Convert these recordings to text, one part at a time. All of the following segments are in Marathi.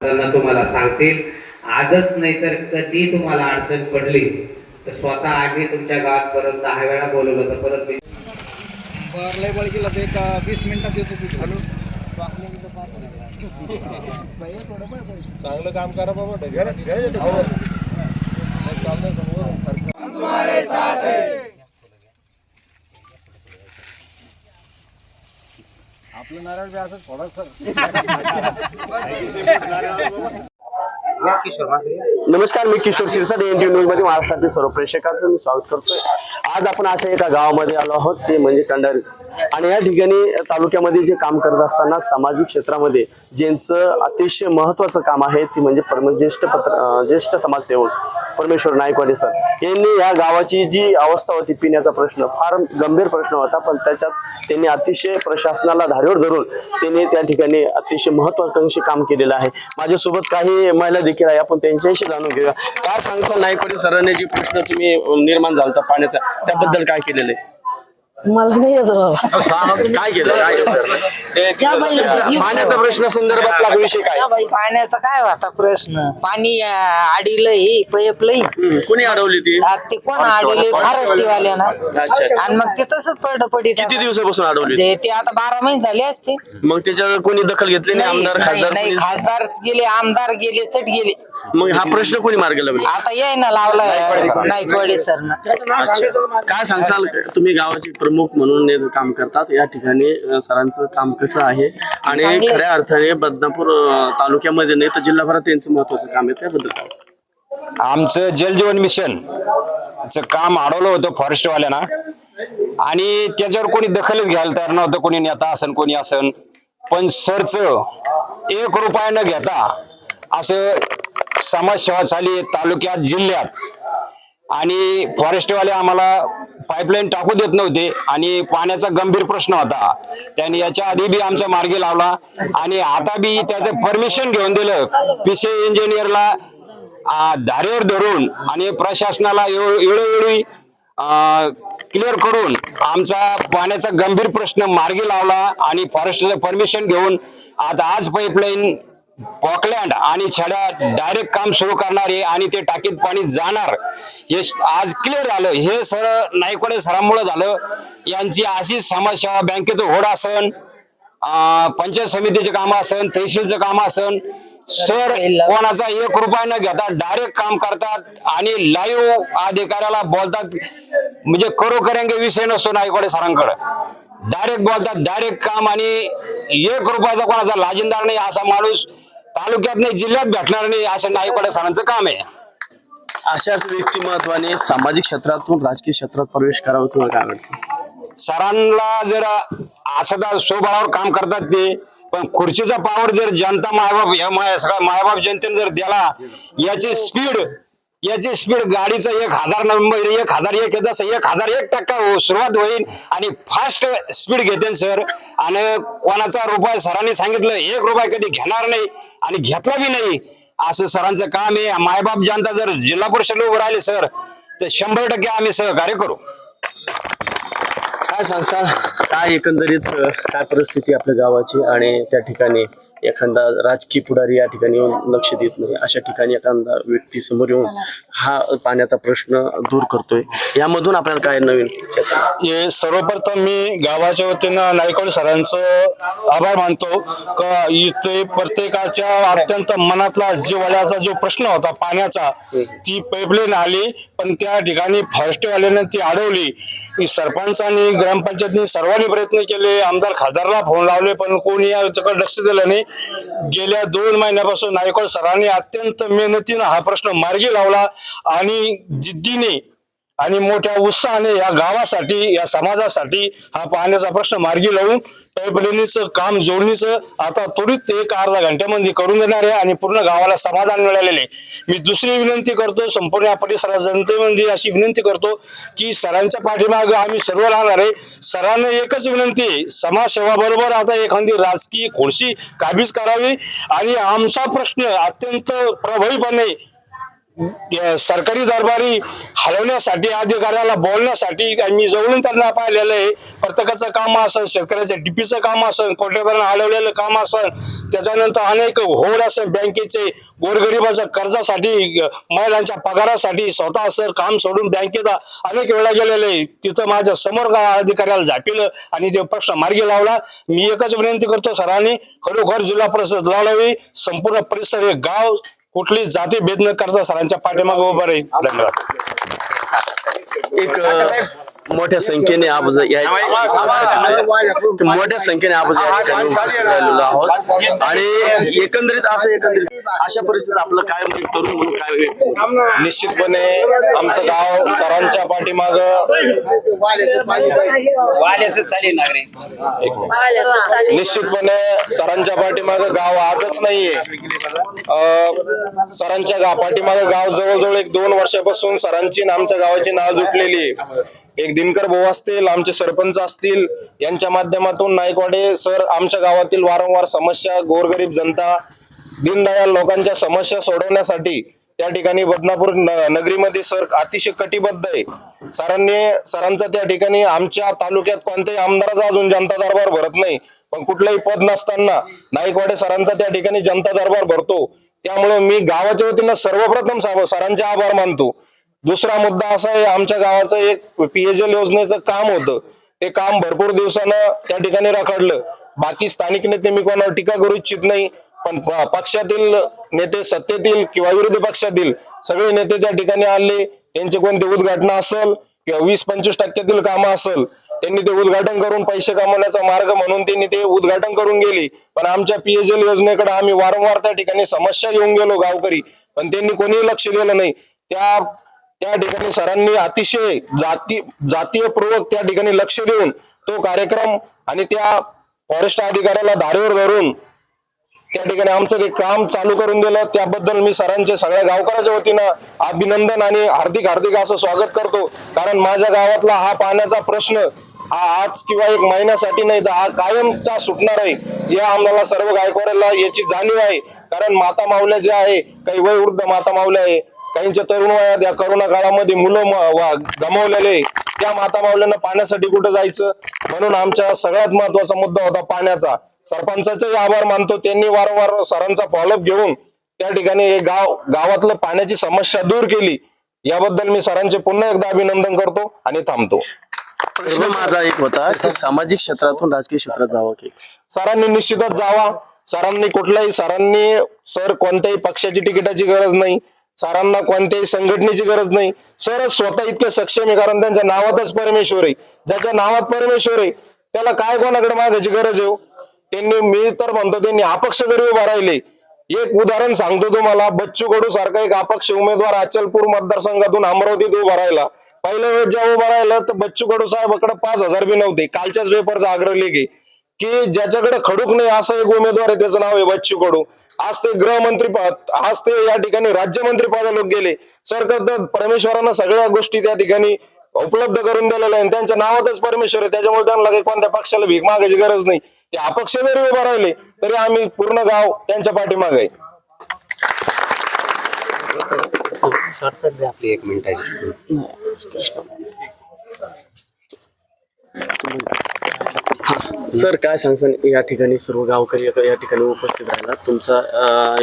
त्यांना तुम्हाला सांगतील आजच नाही तर कधी तुम्हाला अडचण पडली तर स्वतः आम्ही तुमच्या गावात परत दहा वेळा बोलवलं तर परत मी लय बळ गेला ते का वीस मिनिटात येतो चांगलं काम करा बाबा समोर आपलं नारळ बी असं थोडंसं. नमस्कार मी किशोर शिरसाट एन टी न्यूजमध्ये महाराष्ट्रातील सर्व प्रेक्षकांचं मी स्वागत करतोय. आज आपण अशा एका गावामध्ये आलो आहोत ते म्हणजे कंडारी. आणि या ठिकाणी तालुक्यामध्ये जे काम करत असताना सामाजिक क्षेत्रामध्ये ज्यांचं अतिशय महत्वाचं काम आहे ती म्हणजे परम ज्येष्ठ पत्र ज्येष्ठ समाजसेवक परमेश्वर नायकवाडे सर. यांनी या गावाची जी अवस्था होती पिण्याचा प्रश्न फार गंभीर प्रश्न होता पण त्याच्यात त्यांनी अतिशय प्रशासनाला धारेवर धरून त्यांनी त्या ठिकाणी अतिशय महत्वाकांक्षी काम केलेलं आहे. माझ्यासोबत काही महिला देखील आहे आपण त्यांच्याशी जाणून घेऊया. काय सांगता नायकवाडे सरांनी जी प्रश्न तुम्ही निर्माण निर्माण होता पाण्याचा त्याबद्दल काय केलेलं आहे? मला नाही येत बाबा. काय केलं काय केलं सर? ते या बाईला- पाण्याचा प्रश्न संदर्भातला विषय काय? पाण्याचा काय होता प्रश्न? पाणी आडीलं हे पयपलंय हम्म, कोणी अडवली ती? ते कोण आडले भारतीवाल्या ना. अच्छा, अच्छा. आणि मग ते तसंच पड पडित किती दिवसापासून अडवली? ते ते आता बारा महिने झाले असते मग त्याच्यावर कोणी दखल घेतली नाही? आमदार नाही खासदार नाही, कोणी- खासदार गेले आमदार गेले चट गेले. मग हा प्रश्न कोणी मार्गी लावला? आता याय ना लावला नाईकवाडे सर. काय सांगसाल तुम्ही गावाचे प्रमुख म्हणून हे काम करतात. या ठिकाणी अ, सरांचं काम कसं आहे? आणि. खऱ्या अर्थाने बदनापूर अ, तालुक्यामध्ये नाही तर जिल्हाभरात त्यांचं महत्वाचं काम आहे. त्याबद्दल काय? आमचं जलजीवन मिशन चं काम अडवलं होतं फॉरेस्टवाल्यांना आणि त्याच्यावर कोणी दखलच घ्यायला तयार नव्हतं. कोणी नेता असन कोणी असन. पण सरचं एक रुपया न घेता असं समाजसेवा झाली तालुक्यात जिल्ह्यात. आणि फॉरेस्टवाले आम्हाला पाईपलाईन टाकू देत नव्हते आणि पाण्याचा गंभीर प्रश्न होता. त्यांनी याच्या आधी बी आमच्या मार्गी लावला आणि आता बी त्याचं परमिशन घेऊन दिलं. पीसी इंजिनियरला धारेवर धरून आणि प्रशासनाला वेळोवेळी क्लिअर करून आमचा पाण्याचा गंभीर प्रश्न मार्गी लावला आणि फॉरेस्टचं परमिशन घेऊन आता आज पाईपलाईन पॉकलँड आणि छड्या डायरेक्ट काम सुरू करणार आहे आणि ते टाकीत पाणी जाणार हे आज क्लिअर झालं. हे सर नाईकवाडे सरांमुळे झालं. यांची अशीच समाजसेवा बँकेचं होड असन पंचायत समितीचे काम असन तहसीलचं काम असन. सर कोणाचा एक रुपया न घेता डायरेक्ट काम करतात आणि लाईव्ह अधिकाऱ्याला बोलतात. म्हणजे करो करेंगे विषय नसतो नाईकवाडे सरांकडे. डायरेक्ट बोलतात डायरेक्ट काम आणि एक रुपयाचा कोणाचा लाजिंदार नाही असा माणूस तालुक्यात नाही जिल्ह्यात भेटणार नाही असं नायकवाडे सरांचं काम आहे. अशाच व्यक्तिमत्वाने सामाजिक क्षेत्रातून राजकीय क्षेत्रात प्रवेश करावा तुम्हाला काय वाटतं? सरांना जर असं स्वबळावर काम करतात ते पण खुर्चीचा पावर जर जनता मायबाप या माय- सगळ्या मायबाप जनतेने जर दिला याची स्पीड याची स्पीड गाडीचं एक हजार नंबर एक हजार एक येत असं एक हजार एक टक्का हो- सुरुवात होईल आणि फास्ट स्पीड घेते सर. आणि कोणाचा रुपये सरांनी सांगितलं एक रुपये कधी घेणार नाही आणि घेतला बी नाही. असं सरांचं काम आहे. मायबाप जनता जर जिल्हा परिषद उभं राहिले सर तर शंभर टक्के आम्ही सहकार्य करू. काय सांगसाल काय एकंदरीत काय परिस्थिती आपल्या गावाची आणि त्या ठिकाणी? एखादा राजकीय पुढारी या ठिकाणी येऊन लक्ष देत नाही अशा ठिकाणी एखादा व्यक्ती समोर येऊन हा पाण्याचा प्रश्न दूर करतोय. यामधून आपल्याला काय नवीन? हे सर्वप्रथम मी गावाच्या वतीनं नायकवाड सरांचं आभार मानतो. का इथे प्रत्येकाच्या अत्यंत मनातला जिव्हाळ्याचा जो प्रश्न होता पाण्याचा ती पाईपलाईन आली. पण त्या ठिकाणी फॉरेस्टवाल्याने ती अडवली. सरपंचांनी ग्रामपंचायतनी सर्वांनी प्रयत्न केले. आमदार खासदारला फोन लावले पण कोणी याच्याकडे लक्ष दिलं नाही. गेल्या दोन महिन्यापासून नायकवाड सरांनी अत्यंत मेहनतीनं हा प्रश्न मार्गी लावला आणि जिद्दीने आणि मोठ्या उत्साहाने या गावासाठी या समाजासाठी हा पाण्याचा प्रश्न मार्गी लावून पाईपलाईनीचं काम जोडणीचं आता त्वरित एक अर्धा घंट्यामध्ये करून देणार आहे आणि पूर्ण गावाला समाधान मिळालेले मी दुसरी विनंती करतो संपूर्ण या परिसरात जनतेमध्ये अशी विनंती करतो की सरांच्या पाठीमागे आम्ही सर्व राहणार आहे. सरांना एकच विनंती आहे समाजसेवाबरोबर आता एखादी राजकीय खुर्शी काबीज करावी. आणि आमचा प्रश्न अत्यंत प्रभावीपणे सरकारी दरबारी हलवण्यासाठी अधिकाऱ्याला बोलण्यासाठी मी जवळून त्यांना पाहिलेलं आहे. प्रत्येकाचं काम असेल शेतकऱ्याच्या डीपीचं काम असेल कोट्यावरून हलवलेलं काम असेल त्याच्यानंतर अनेक होड असेल बँकेचे गोरगरिबाच्या कर्जासाठी महिलांच्या पगारासाठी स्वतः सर काम सोडून बँकेत अनेक वेळा गेलेले आहे. तिथं माझ्यासमोर अधिकाऱ्याला झापिलं आणि ते प्रश्न मार्गी लावला. मी एकच विनंती करतो सरांनी खरोखर जिल्हा परिषद लावलावी संपूर्ण परिसर हे गाव कुठली जाती भेद न करता सरांच्या पाठीमागे उभं राहील. धन्यवाद. एक मोठ्या संख्येने आपण ज- या मोठ्या संख्येने आपण या ठिकाणी उपस्थित झालेलो आहोत. आणि एकंदरीत असं एकंदरीत अशा परिस्थितीत आपलं काय तरुण म्हणून काय निश्चितपणे आमचं गाव सरांच्या पाठीमाग निश्चितपणे सरांच्या पाठीमाग गाव आजच नाहीये. सरांच्या पाठीमाग गाव जवळजवळ एक दोन वर्षापासून सरांची आमच्या गावाची नाव जुटलेली आहे. एक दिनकर भाऊ असतील आमचे सरपंच असतील यांच्या माध्यमातून नाईकवाडे सर आमच्या गावातील वारंवार समस्या गोरगरीब जनता दीनदयाल लोकांच्या समस्या सोडवण्यासाठी त्या ठिकाणी बदनापूर न- नगरीमध्ये सर अतिशय कटिबद्ध आहे. सरांनी सरांचा त्या ठिकाणी आमच्या तालुक्यात कोणत्याही आमदाराचा अजून जनता दरबार भरत नाही. पण कुठलंही पद नसताना नाईकवाडे सरांचा त्या ठिकाणी जनता दरबार भरतो. त्यामुळे मी गावाच्या वतीनं सर्वप्रथम सरांचे आभार मानतो. दुसरा मुद्दा असा आहे आमच्या गावाचं एक पीएचएल योजनेचं काम होतं. ते काम भरपूर दिवसानं त्या ठिकाणी रखडलं. बाकी स्थानिक नेते मी कोणावर टीका करू इच्छित नाही पण पक्षातील नेते सत्तेतील किंवा विरोधी पक्षातील सगळे नेते त्या ठिकाणी आले. त्यांचे कोणते उद्घाटन असेल किंवा वीस पंचवीस टक्क्यातील कामं असेल त्यांनी ते उद्घाटन करून पैसे कमवण्याचा मार्ग म्हणून त्यांनी ते उद्घाटन करून गेली. पण आमच्या पीएचएल योजनेकडे आम्ही वारंवार त्या ठिकाणी समस्या घेऊन गेलो गावकरी. पण त्यांनी कोणीही लक्ष दिलं नाही. त्या त्या ठिकाणी सरांनी अतिशय जाती जातीयपूर्वक त्या ठिकाणी लक्ष देऊन तो कार्यक्रम आणि त्या फॉरेस्ट अधिकाऱ्याला धारेवर धरून त्या ठिकाणी आमचं ते काम चालू करून दिलं. त्याबद्दल मी सरांचे सगळ्या गावकऱ्याच्या वतीनं अभिनंदन आणि हार्दिक हार्दिक असं स्वागत करतो. कारण माझ्या गावातला हा पाण्याचा प्रश्न हा आज किंवा एक महिन्यासाठी नाही तर हा कायमचा सुटणार आहे. या आम्हाला सर्व गायकवाड्याला याची जाणीव आहे. कारण माता माऊल्या ज्या आहे काही वयवृद्ध माता माऊल्या आहे काहींच्या तरुण वयात या करोना काळामध्ये मुलं गमावलेले. त्या माता माऊल्यांना पाण्यासाठी कुठं जायचं? म्हणून आमच्या सगळ्यात महत्त्वाचा मुद्दा होता पाण्याचा. सरपंचाचाही आभार मानतो. त्यांनी वारंवार सरांचा फॉलोअप घेऊन त्या ठिकाणी हे गाव गावातलं पाण्याची समस्या दूर केली. याबद्दल मी सरांचे पुन्हा एकदा अभिनंदन करतो आणि थांबतो. प्रश्न माझा एक होता की सामाजिक क्षेत्रातून राजकीय क्षेत्रात जावं की? सरांनी निश्चितच जावा. सरांनी कुठल्याही सरांनी सर कोणत्याही पक्षाची तिकिटाची गरज नाही. सरांना कोणत्याही संघटनेची गरज नाही. सरच स्वतः इतके सक्षम आहे कारण त्यांच्या नावातच परमेश्वर आहे. ज्याच्या नावात परमेश्वर आहे त्याला काय कोणाकडे मागायची गरज आहे हो? त्यांनी मी तर म्हणतो त्यांनी अपक्ष जरी उभा राहिले एक उदाहरण सांगतो तुम्हाला. बच्चू कडू सारखा एक अपक्ष उमेदवार अचलपूर मतदारसंघातून अमरावतीत उभा राहिला. पहिल्या वेळेस जेव्हा उभा राहिला तर बच्चू कडू साहेबाकडे पाच हजार बी नव्हते. कालच्याच पेपरचा आग्रह लेख. की ज्याच्याकडे खडूक नाही असं एक उमेदवार आहे त्याचं नाव आहे बच्चू कडू. आज ते गृहमंत्री पद आज ते या ठिकाणी राज्यमंत्री पदाला गेले. सरकार परमेश्वरानं सगळ्या गोष्टी त्या ठिकाणी उपलब्ध करून दिलेल्या आहे त्यांच्या नावातच परमेश्वर आहे. त्याच्यामुळे त्यांना काही कोणत्या पक्षाला भीक मागायची गरज नाही. ते अपक्ष जरी उभा राहिले तरी आम्ही पूर्ण गाव त्यांच्या पाठीमागे आहे. आपली एक मिनिटाची. सर काय सांगसान या ठिकाणी सर्व गावकरी या या ठिकाणी उपस्थित राहिला. तुमचा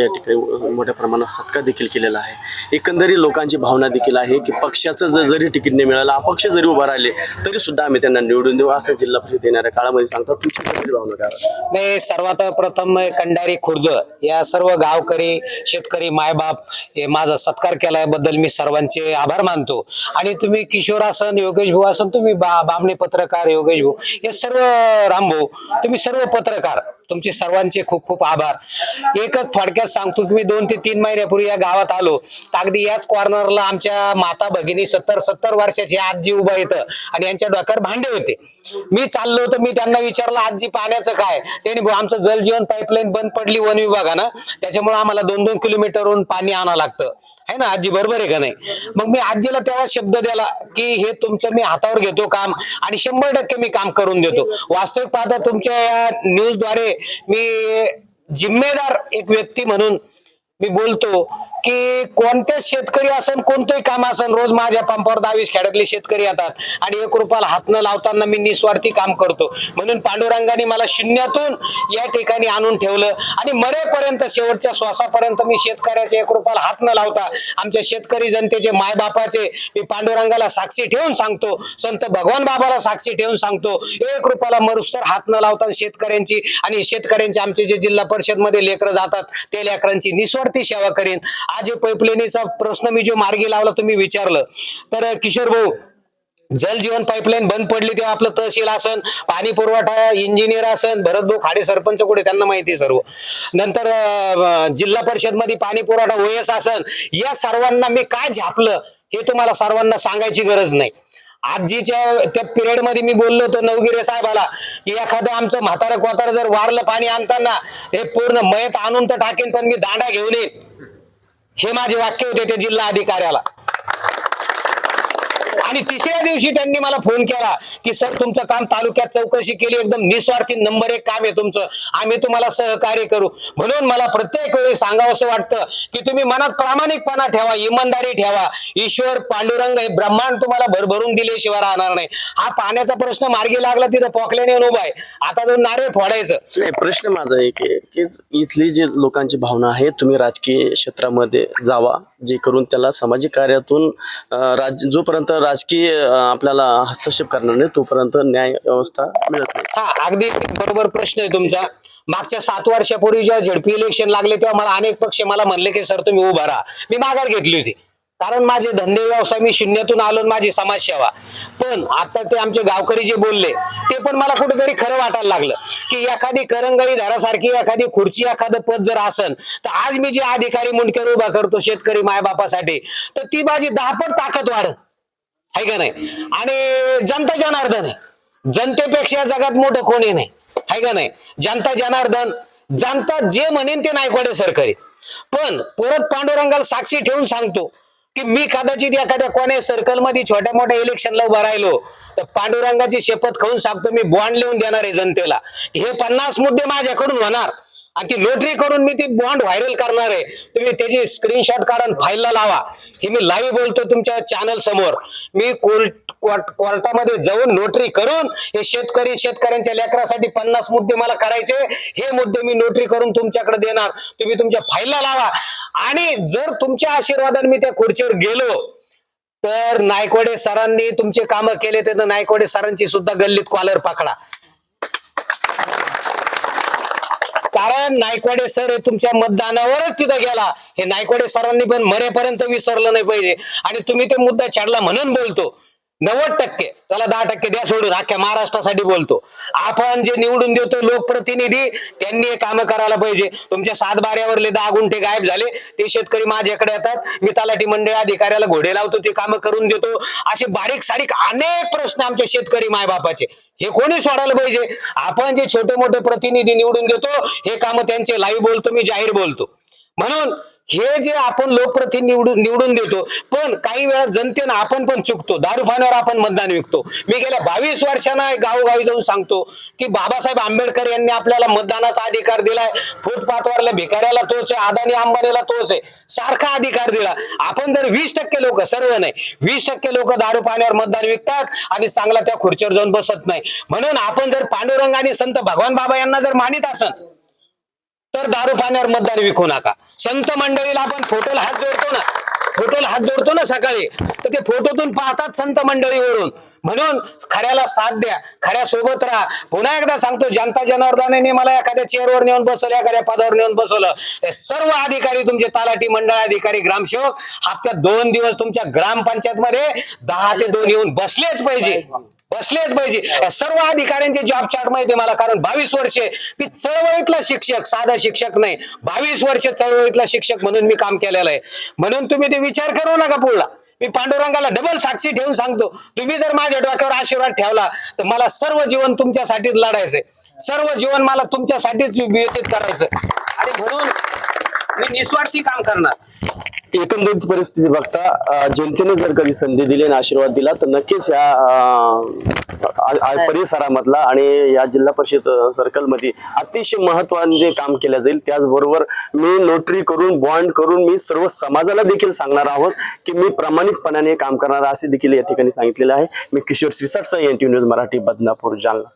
या ठिकाणी मोठ्या प्रमाणात सत्कार देखील केलेला आहे. एकंदरीत लोकांची भावना देखील आहे की पक्षाचं जर जरी तिकीट नाही मिळालं अपक्ष जरी उभा राहिले तरी सुद्धा आम्ही त्यांना निवडून देऊ. असं जिल्हा परिषद येणाऱ्या काळामध्ये सांगतात. तुमची भावना काय? नाही सर्वात प्रथम कंडारी खुर्द या सर्व गावकरी शेतकरी मायबाप हे माझा सत्कार केल्याबद्दल मी सर्वांचे आभार मानतो. आणि तुम्ही किशोर असन योगेश भाऊ असन तुम्ही बा बामणे पत्रकार योगेश भाऊ हे सर्व रामभाऊ तुम्ही सर्व पत्रकार तुमचे सर्वांचे खूप खूप आभार. एकच थोडक्यात सांगतो की मी दोन ते तीन महिन्यापूर्वी या गावात आलो. अगदी याच कॉर्नरला आमच्या माता भगिनी सत्तर सत्तर वर्षाची आजी उभा येतं आणि यांच्या डोक्यावर भांडे होते. मी चाललो तर मी त्यांना विचारलं आजी पाण्याचं काय? त्यांनी आमचं जलजीवन पाईपलाईन बंद पडली वन विभागानं. त्याच्यामुळे आम्हाला दोन दोन किलोमीटरहून पाणी आणावं लागतं. आहे ना आजी बरोबर आहे का नाही? मग मी आजीला तेव्हा शब्द दिला की हे तुमचं मी हातावर घेतो काम आणि शंभर टक्के मी काम करून देतो. वास्तविक पाहता तुमच्या या न्यूजद्वारे मी जिम्मेदार एक व्यक्ती म्हणून मी बोलतो. की कोणतेच शेतकरी असन कोणतंही काम असन रोज माझ्या पंपावर दहावीस खेड्यातले शेतकरी येतात आणि एक रुपयाला हात न लावताना मी निस्वार्थी काम करतो. म्हणून पांडुरंगाने मला शून्यातून या ठिकाणी आणून ठेवलं आणि मरेपर्यंत शेवटच्या श्वासापर्यंत मी शेतकऱ्याच्या एक रुपयाला हात न लावता. आमच्या शेतकरी जनतेचे मायबापाचे मी पांडुरंगाला साक्षी ठेवून सांगतो. संत भगवान बाबाला साक्षी ठेवून सांगतो. एक रुपयाला मरुस्तर हात न लावता शेतकऱ्यांची आणि शेतकऱ्यांचे आमचे जे जिल्हा परिषदमध्ये लेकरं जातात ते लेकरांची निस्वार्थी सेवा करीन. आज हे पाईपलाईनीचा प्रश्न मी जो मार्गी लावला तुम्ही विचारलं. तर किशोर भाऊ जल जीवन पाईपलाईन बंद पडली तेव्हा आपलं तहसील असन पाणी पुरवठा इंजिनियर असन भरतभाऊ खाडे सरपंच कुठे त्यांना माहिती आहे सर्व. नंतर जिल्हा परिषदमध्ये पाणी पुरवठा ओएस असन या सर्वांना मी काय झापलं हे तुम्हाला सर्वांना सांगायची गरज नाही. आजीच्या त्या पिरियडमध्ये मी बोललो होतो नवगिरे साहेबाला की एखादं आमचं म्हातारं क्वातार जर वारलं पाणी आणताना हे पूर्ण मयत आणून तर टाकेन पण मी दांडा घेऊन येईन. हे माझे वाक्य होते ते जिल्हा अधिकाऱ्याला आणि तिसऱ्या दिवशी त्यांनी मला फोन केला की सर तुमचं काम तालुक्यात चौकशी केली एकदम निस्वार्थी नंबर एक काम आहे तुमचं. आम्ही तुम्हाला सहकार्य करू. म्हणून मला प्रत्येक वेळी सांगावं असं वाटतं की तुम्ही मनात प्रामाणिकपणा ठेवा इमानदारी ठेवा. ईश्वर पांडुरंग हे ब्रह्मांड तुम्हाला भरभरून दिल्याशिवाय राहणार नाही. हा पाण्याचा प्रश्न मार्गी लागला तिथं पोकल्याने उभा आहे. आता तो नारे फोडायचं. नाही प्रश्न माझा एक आहे की इथली जी लोकांची भावना आहे तुम्ही राजकीय क्षेत्रामध्ये जावा जे करून त्याला सामाजिक कार्यातून राज राज्य जोपर्यंत राजकीय आपल्याला हस्तक्षेप करणार नाही तोपर्यंत न्याय व्यवस्था मिळत नाही. हा अगदी बरोबर प्रश्न आहे तुमचा. मागच्या सात वर्षापूर्वी जेव्हा झेडपी इलेक्शन लागले तेव्हा मला अनेक पक्ष मला म्हणले की सर तुम्ही उभा राहा. मी माघार घेतली होती. कारण माझे धंदे व्यवसाय मी शून्यातून आलो माझी समाजसेवा. पण आता ते आमचे गावकरी जे बोलले ते पण मला कुठेतरी खरं वाटायला लागलं की एखादी करंगळी धारासारखी एखादी खुर्ची एखादं पद जर असन तर आज मी जे अधिकारी मुंडकर उभा करतो शेतकरी मायबापासाठी तर ती माझी दहापट ताकद वाढत. आहे का नाही? आणि जनता जनार्दन आहे. जनतेपेक्षा जगात मोठं कोणी नाही? आहे का नाही? जनता जनार्दन जनता जे म्हणेन ते नायकवाडे सरकारी पण परत पांडुरंगाला साक्षी ठेवून सांगतो की मी कदाचित एखाद्या कोण्या सर्कलमध्ये छोट्या मोठ्या इलेक्शनला उभा राहिलो तर पांडुरंगाची शपथ खाऊन सांगतो मी बॉन्ड लिहून देणार आहे जनतेला. हे पन्नास मुद्दे माझ्याकडून होणार. आणि ती नोटरी करून मी ती बॉन्ड व्हायरल करणार आहे. तुम्ही त्याची स्क्रीनशॉट काढून फाईलला लावा. हे मी लाईव्ह बोलतो तुमच्या चॅनल समोर. मी कोर्ट कोर्ट- कोर्टामध्ये जाऊन नोटरी करून हे शेतकरी शेतकऱ्यांच्या लेकरासाठी पन्नास मुद्दे मला करायचे. हे मुद्दे मी नोटरी करून तुमच्याकडे देणार. तुम्ही तुमच्या फाईलला लावा. आणि जर तुमच्या आशीर्वादाने मी त्या खुर्चीवर गेलो तर नायकवाडे सरांनी तुमचे कामं केले तर नायकवाडे सरांची सुद्धा गल्लीत कॉलर पकडा. कारण नायकवाडे सर हे तुमच्या मतदानावरच तिथं गेला. हे नायकवाडे सरांनी पण मरेपर्यंत विसरलं नाही पाहिजे. आणि तुम्ही ते मुद्दा छाडला म्हणून बोलतो. नव्वद टक्के. त्याला दहा टक्के द्या सोडून अख्ख्या महाराष्ट्रासाठी बोलतो. आपण जे निवडून देतो लोकप्रतिनिधी त्यांनी हे कामं करायला पाहिजे. तुमच्या सात बाऱ्यावरले दहा गुंठे गायब झाले ते शेतकरी माझ्याकडे येतात मी तलाठी मंडळ अधिकाऱ्याला घोडे लावतो ते कामं करून देतो. असे बारीक सारीक अनेक प्रश्न आमचे शेतकरी मायबापाचे. हे कोणी सोडायला पाहिजे? आपण जे छोटे मोठे प्रतिनिधी निवडून देतो हे कामं त्यांचे लाईव्ह बोलतो मी जाहीर बोलतो. म्हणून हे जे आपण लोकप्रतिनिधी निवडून निवडून देतो पण काही वेळा जनतेनं आपण पण चुकतो. दारू आपण मतदान विकतो. मी गेल्या बावीस वर्षांना गावोगावी जाऊन सांगतो की बाबासाहेब आंबेडकर यांनी आपल्याला मतदानाचा अधिकार दिलाय. फुटपाथवरल्या भिकाऱ्याला तोच आहे अदानी अंबानीला तोच आहे. सारखा अधिकार दिला. आपण जर वीस टक्के लोक सर्व नाही वीस टक्के लोक दारू पाण्यावर मतदान विकतात आणि चांगला त्या खुर्चीवर जाऊन बसत नाही. म्हणून आपण जर पांडुरंग आणि संत भगवान बाबा यांना जर मानित असत तर दारू पाण्यावर मतदान विकू नका. संत मंडळीला आपण फोटोला हात जोडतो ना. फोटोला हात जोडतो ना सकाळी. तर ते फोटोतून पाहतात संत मंडळीवरून. म्हणून खऱ्याला साथ द्या. खऱ्या सोबत राहा. पुन्हा एकदा सांगतो जनता जनार्दनाने मला एखाद्या चेअरवर नेऊन बसवलं एखाद्या पदावर नेऊन बसवलं. हे सर्व अधिकारी तुमचे तलाठी मंडळ अधिकारी ग्रामसेवक हप्त्यात दोन दिवस तुमच्या ग्रामपंचायत मध्ये दहा ते दोन येऊन बसलेच पाहिजे. बसलेच पाहिजे. सर्व अधिकाऱ्यांचे जॉब चार्ट माहिती मला कारण बावीस वर्षे मी चळवळीतला शिक्षक साधा शिक्षक नाही. बावीस वर्ष चळवळीतला शिक्षक म्हणून मी काम केलेलं आहे. म्हणून तुम्ही ते विचार करू नका पुढला. मी पांडुरंगाला डबल साक्षी ठेवून सांगतो. तुम्ही जर माझ्या डोक्यावर आशीर्वाद ठेवला तर मला सर्व जीवन तुमच्यासाठीच लढायचंय. सर्व जीवन मला तुमच्यासाठीच व्यतीत करायचं आणि म्हणून मी निस्वार्थी काम करणार. एकंदरीत परिस्थिती बघता जनतेने जर कधी संधी दिली आणि आशीर्वाद दिला तर नक्कीच या परिसरामधला आणि या जिल्हा परिषद सर्कलमध्ये अतिशय महत्त्वाचे काम केलं जाईल त्याचबरोबर मी नोटरी करून बॉन्ड करून मी सर्व समाजाला देखील सांगणार आहोत की मी प्रामाणिकपणाने काम करणार असे देखील या ठिकाणी सांगितलेले आहे. मी Kishor Shirsat N T news Marathi Badnapur Jalna.